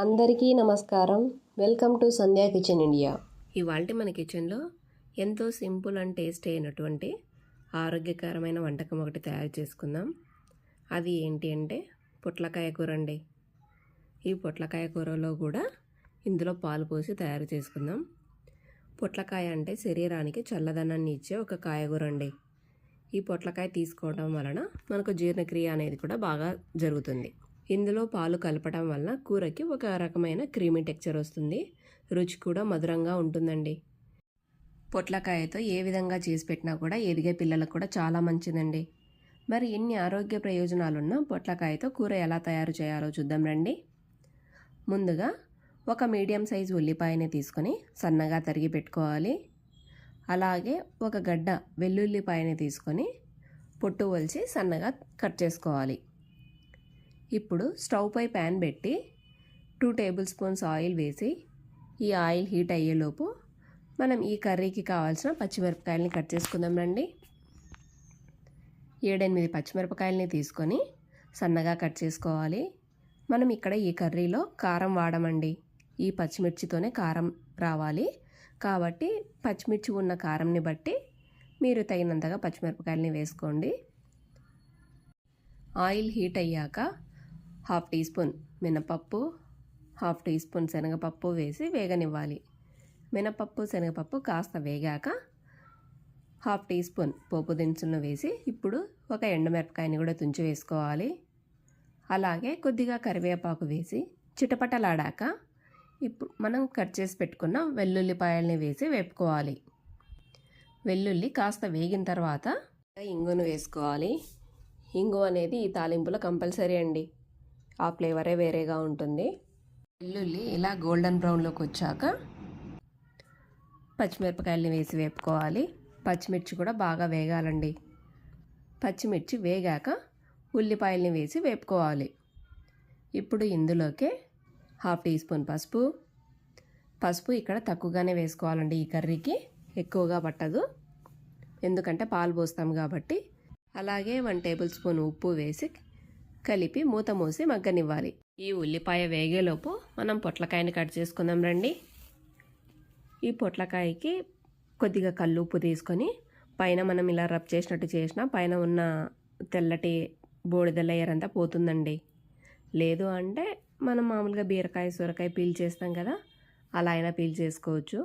అందరికీ నమస్కారం. Welcome to Sandhya kitchen India. ఇవాళ మన కిచెన్లో ఎంతో సింపుల్ అండ్ టేస్టీ అయినటువంటి ఆరోగ్యకరమైన వంటకం ఒకటి తయారు చేసుకుందాం. అది ఏంటి అంటే పొట్లకాయ కూర అండి. ఈ పొట్లకాయ కూరలో కూడా ఇందులో పాలు పోసి తయారు చేసుకుందాం. పొట్లకాయ అంటే శరీరానికి చల్లదనాన్ని ఇచ్చే ఒక కాయగూర అండి. ఈ పొట్లకాయ తీసుకోవడం వలన మనకు జీర్ణక్రియ అనేది కూడా బాగా జరుగుతుంది. ఇందులో పాలు కలపడం వలన కూరకి ఒక రకమైన క్రీమీ టెక్చర్ వస్తుంది. రుచి కూడా మధురంగా ఉంటుందండి. పొట్లకాయతో ఏ విధంగా చేసి పెట్టినా కూడా ఎదిగే పిల్లలకు కూడా చాలా మంచిదండి. మరి ఎన్ని ఆరోగ్య ప్రయోజనాలున్న పొట్లకాయతో కూర ఎలా తయారు చేయాలో చూద్దాం రండి. ముందుగా ఒక మీడియం సైజు ఉల్లిపాయని తీసుకొని సన్నగా తరిగి పెట్టుకోవాలి. అలాగే ఒక గడ్డ వెల్లుల్లిపాయని తీసుకొని పొట్టు వలిచి సన్నగా కట్ చేసుకోవాలి. ఇప్పుడు స్టవ్ పై ప్యాన్ పెట్టి టూ టేబుల్ స్పూన్స్ ఆయిల్ వేసి ఈ ఆయిల్ హీట్ అయ్యేలోపు మనం ఈ కర్రీకి కావాల్సిన పచ్చిమిరపకాయలని కట్ చేసుకుందాం రండి. ఏడెనిమిది పచ్చిమిరపకాయలని తీసుకొని సన్నగా కట్ చేసుకోవాలి. మనం ఇక్కడ ఈ కర్రీలో కారం వాడమండి. ఈ పచ్చిమిర్చితోనే కారం రావాలి. కాబట్టి పచ్చిమిర్చి ఉన్న కారంని బట్టి మీరు తగినంతగా పచ్చిమిరపకాయలని వేసుకోండి. ఆయిల్ హీట్ అయ్యాక హాఫ్ టీ స్పూన్ మినపప్పు హాఫ్ టీ స్పూన్ శనగపప్పు వేసి వేగనివ్వాలి. మినపప్పు శనగపప్పు కాస్త వేగాక హాఫ్ టీ స్పూన్ పోపు దినుసులను వేసి ఇప్పుడు ఒక ఎండుమిరపకాయని కూడా తుంచి వేసుకోవాలి. అలాగే కొద్దిగా కరివేపాకు వేసి చిటపటలాడాక ఇప్పుడు మనం కట్ చేసి పెట్టుకున్న వెల్లుల్లిపాయల్ని వేసి వేపుకోవాలి. వెల్లుల్లి కాస్త వేగిన తర్వాత ఇంగును వేసుకోవాలి. ఇంగు అనేది ఈ తాలింపులో కంపల్సరీ అండి. ఆ ఫ్లేవరే వేరేగా ఉంటుంది. వెల్లుల్లి ఇలా గోల్డెన్ బ్రౌన్లోకి వచ్చాక పచ్చిమిరపకాయలని వేసి వేపుకోవాలి. పచ్చిమిర్చి కూడా బాగా వేగాలండి. పచ్చిమిర్చి వేగాక ఉల్లిపాయల్ని వేసి వేపుకోవాలి. ఇప్పుడు ఇందులోకే హాఫ్ టీ స్పూన్ పసుపు. పసుపు ఇక్కడ తక్కువగానే వేసుకోవాలండి ఈ కర్రీకి ఎక్కువగా పట్టదు. ఎందుకంటే పాలు పోస్తాం కాబట్టి. అలాగే వన్ టేబుల్ స్పూన్ ఉప్పు వేసి కలిపి మూత మూసి మగ్గనివ్వాలి. ఈ ఉల్లిపాయ వేగేలోపు మనం పొట్లకాయని కట్ చేసుకుందాం రండి. ఈ పొట్లకాయకి కొద్దిగా కళ్ళు ఉప్పు తీసుకొని పైన మనం ఇలా రబ్ చేసినట్టు చేసినా పైన ఉన్న తెల్లటి బోడిద లేయర్ అంతా పోతుందండి. లేదు అంటే మనం మామూలుగా బీరకాయ సొరకాయ పీల్ చేస్తాం కదా అలా అయినా పీల్ చేసుకోవచ్చు.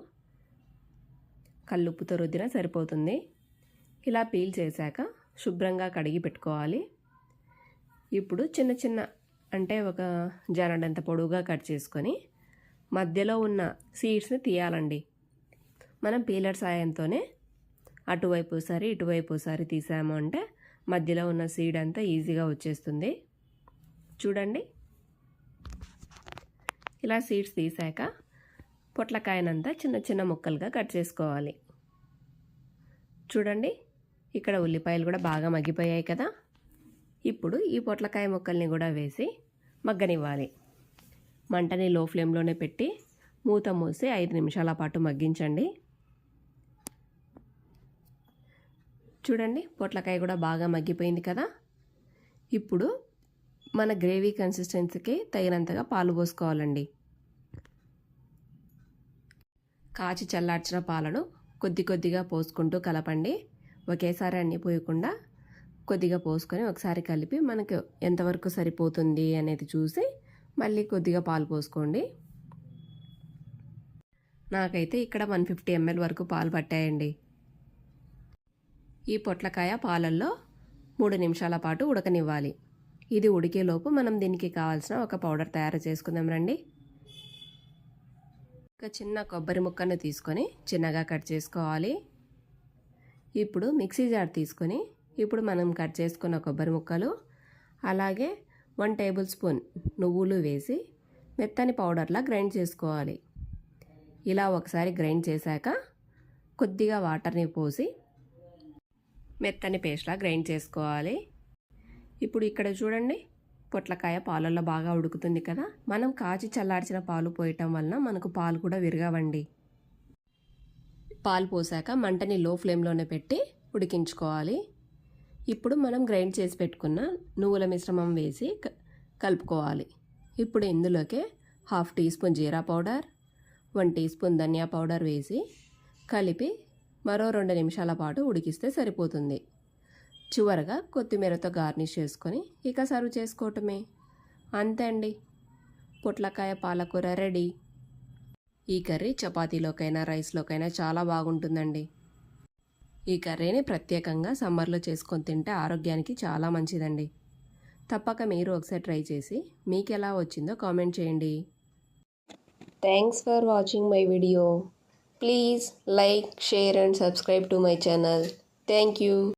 కల్లుప్పుతో రుద్దినా సరిపోతుంది. ఇలా పీల్ చేశాక శుభ్రంగా కడిగి పెట్టుకోవాలి. ఇప్పుడు చిన్న చిన్న అంటే ఒక జనడంత పొడవుగా కట్ చేసుకొని మధ్యలో ఉన్న సీడ్స్ని తీయాలండి. మనం పీలర్ సాయంతోనే అటువైపు సారి ఇటువైపు సారి తీసాము అంటే మధ్యలో ఉన్న సీడ్ అంతా ఈజీగా వచ్చేస్తుంది. చూడండి. ఇలా సీడ్స్ తీసాక పొట్లకాయనంతా చిన్న చిన్న ముక్కలుగా కట్ చేసుకోవాలి. చూడండి. ఇక్కడ ఉల్లిపాయలు కూడా బాగా మగ్గిపోయాయి కదా. ఇప్పుడు ఈ పొట్లకాయ ముక్కల్ని కూడా వేసి మగ్గనివ్వాలి. మంటని లో ఫ్లేమ్లోనే పెట్టి మూత మూసి ఐదు నిమిషాల పాటు మగ్గించండి. చూడండి పొట్లకాయ కూడా బాగా మగ్గిపోయింది కదా? ఇప్పుడు మన గ్రేవీ కన్సిస్టెన్సీకి తగినంతగా పాలు పోసుకోవాలండి. కాచి చల్లార్చిన పాలను కొద్ది కొద్దిగా పోసుకుంటూ కలపండి. ఒకేసారి అన్నీ పోయకుండా కొద్దిగా పోసుకొని ఒకసారి కలిపి మనకు ఎంతవరకు సరిపోతుంది అనేది చూసి మళ్ళీ కొద్దిగా పాలు పోసుకోండి. నాకైతే ఇక్కడ వన్ ఫిఫ్టీ ఎంఎల్ వరకు పాలు పట్టాయండి. ఈ పొట్లకాయ పాలల్లో మూడు నిమిషాల పాటు ఉడకనివ్వాలి. ఇది ఉడికేలోపు మనం దీనికి కావాల్సిన ఒక పౌడర్ తయారు చేసుకుందాం రండి. ఒక చిన్న కొబ్బరి ముక్కను తీసుకొని చిన్నగా కట్ చేసుకోవాలి. ఇప్పుడు మిక్సీ జార్ తీసుకొని ఇప్పుడు మనం కట్ చేసుకున్న కొబ్బరి ముక్కలు అలాగే వన్ టేబుల్ స్పూన్ నువ్వులు వేసి మెత్తని పౌడర్లా గ్రైండ్ చేసుకోవాలి. ఇలా ఒకసారి గ్రైండ్ చేశాక కొద్దిగా వాటర్ని పోసి మెత్తని పేస్ట్లా గ్రైండ్ చేసుకోవాలి. ఇప్పుడు ఇక్కడ చూడండి పొట్లకాయ పాలల్లో బాగా ఉడుకుతుంది కదా. మనం కాచి చల్లార్చిన పాలు పోయటం వలన మనకు పాలు కూడా విరగవండి. పాలు పోసాక మంటని లో ఫ్లేమ్లోనే పెట్టి ఉడికించుకోవాలి. ఇప్పుడు మనం గ్రైండ్ చేసి పెట్టుకున్న నువ్వుల మిశ్రమం వేసి కలుపుకోవాలి. ఇప్పుడు ఇందులోకే half teaspoon jeera powder one teaspoon dhania powder వేసి కలిపి మరో రెండు నిమిషాల పాటు ఉడికిస్తే సరిపోతుంది. చివరగా కొత్తిమీరతో గార్నిష్ చేసుకొని ఇక సర్వ్ చేసుకోవటమే. అంతే అండి. పొట్లకాయ పాలకూర రెడీ. ఈ కర్రీ చపాతీలోకైనా రైస్లోకైనా చాలా బాగుంటుందండి. ఈ కర్రీని ప్రత్యేకంగా సమ్మర్లో చేసుకొని తింటే ఆరోగ్యానికి చాలా మంచిదండి. తప్పక మీరు ఒకసారి ట్రై చేసి మీకు ఎలా వచ్చిందో కామెంట్ చేయండి. Thanks for watching my video please like share and subscribe to my channel thank you